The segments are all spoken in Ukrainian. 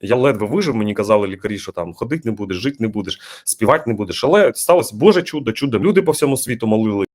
Я ледве вижив, мені казали лікарі, що там ходити не будеш, жити не будеш, співати не будеш. Але сталося Боже чудо, чудо. Люди по всьому світу молились.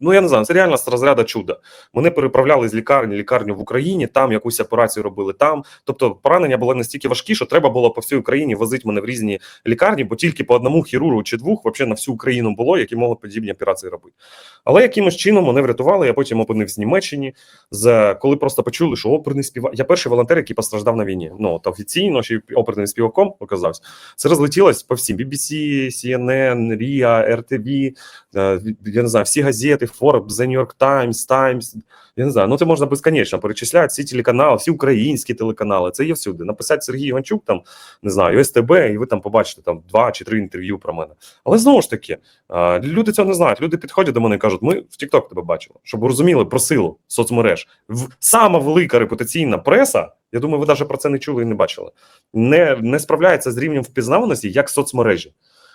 Ну, я не знаю, це реально з розряду чуда. Мене переправляли з лікарні, лікарню в Україні, там якусь операцію робили там. Тобто поранення було настільки важкі, що треба було по всій Україні возити мене в різні лікарні, бо тільки по одному хірургу чи двох взагалі на всю Україну було, які могли подібні операції робити. Але якимось чином мене врятували. Я потім опинився в Німеччині. З коли просто почули, що оперний співак. Я перший волонтер, який постраждав на війні. Ну от офіційно ще оперним співаком оказався. Це розлетілось по всім BBC, CNN, RIA, RTV, е, я не знаю, всі газети, Forbes, The New York Times, Times. Я не знаю, ну це можна безконечно перечисляти всі телеканали, всі українські телеканали. Це є всюди. Написати Сергій Іванчук, там не знаю, СТБ, і ви там побачите там два чи три інтерв'ю про мене. Але знову ж таки, люди цього не знають. Люди підходять до мене і кажуть, ми в TikTok тебе бачили, щоб розуміли про силу соцмереж. Сама велика репутаційна преса. Я думаю, ви навіть про це не чули і не бачили. Не, не справляється з рівнем впізнаваності як соцмережі.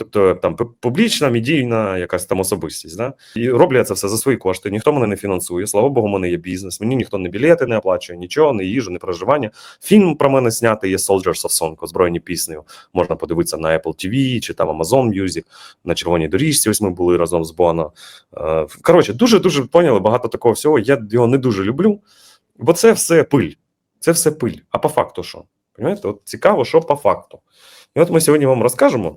Тобто там публічна, медійна якась там особистість. Да? І роблю я це все за свої кошти. Ніхто мене не фінансує. Слава Богу, у мене є бізнес. Мені ніхто не білети не оплачує, нічого, не їжу, не проживання. Фільм про мене знятий є Soldiers of Song, озброєні піснею. Можна подивитися на Apple TV чи там Amazon Music, на червоній доріжці. Ось ми були разом з Боно. Е, Коротше, дуже дуже поняли багато такого всього. Я його не дуже люблю, бо це все пиль. Це все пиль. А по факту що? Понимаєте? От цікаво, що по факту. І от ми сьогодні вам розкажемо,